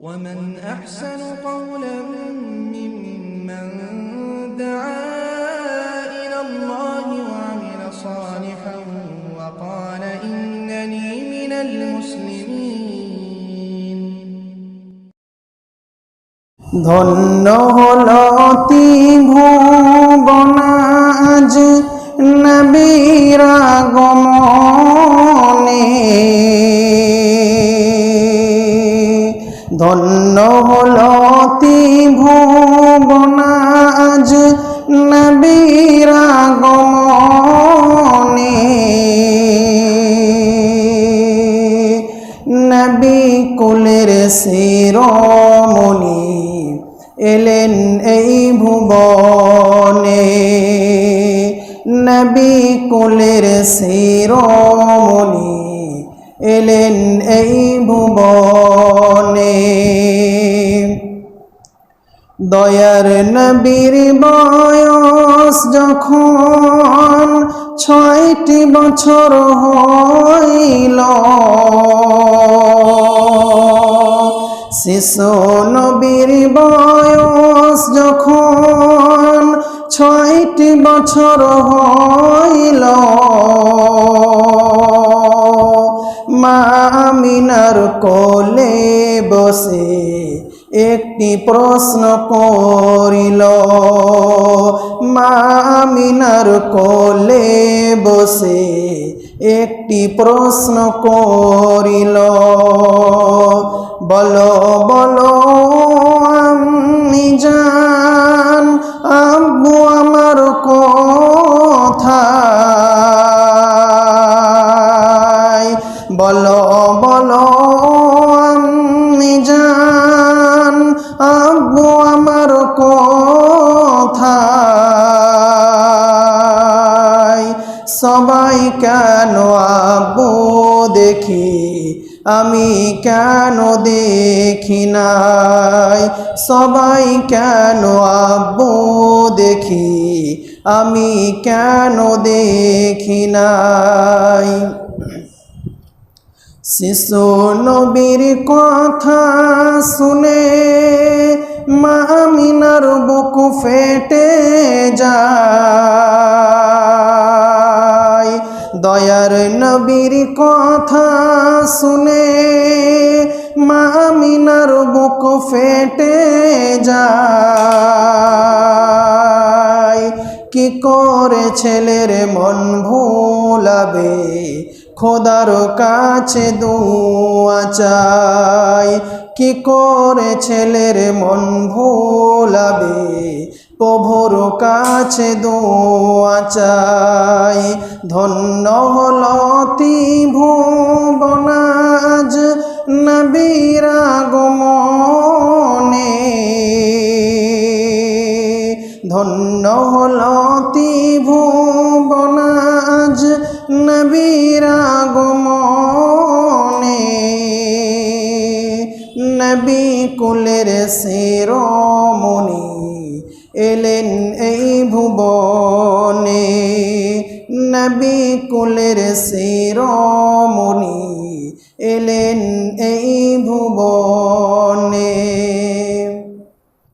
ومن أحسن قولا ممن دعا إلى الله وعمل صالحا وقال إنني من المسلمين ধন্য হল ভুবনাজ নবীর আগমনে ধন্য হল ভুবনাজ নবীর আগমনে। নবী কুলের শিরোমণি এলেন এই ভুবনে। নবী কুলের শিরোমণি এলেন এই ভুবনে। দয়ার নবীর বয়স যখন ছয়টি বছর হইল, শিশু নবীর বয়স যখন ছয়টি বছর হইল আমিনার কোলে বসে একটি প্রশ্ন করিল, মা আমিনার কোলে বসে একটি প্রশ্ন করিল, বলো বলো, আমি জান, আব্বু আমার বলো বলো সবাই কেন আব্বু দেখি? আমি কেন দেখি নাই? সবাই কেন আব্বু দেখি? আমি কেন দেখি নাই? শিশু নবীর কথা শুনে মামিনার বুক ফেটে যায়। দয়ার নবীর কথা শুনে মামিনার বুক ফেটে যায়। কি করে ছেলের মন ভুলাবে? খোদার কাছে দুয়া চাই। কি করে ছেলের মন ভোলাবে? প্রভুর কাছে দোয়া চাই। ধন্য হল ভুবনাজ নবীর আগমনে। ধন্য হল ভুবনাজ নবীর এলেন এই ভুবনে নবী কুলের শিরমণি। এলেন এই ভুবন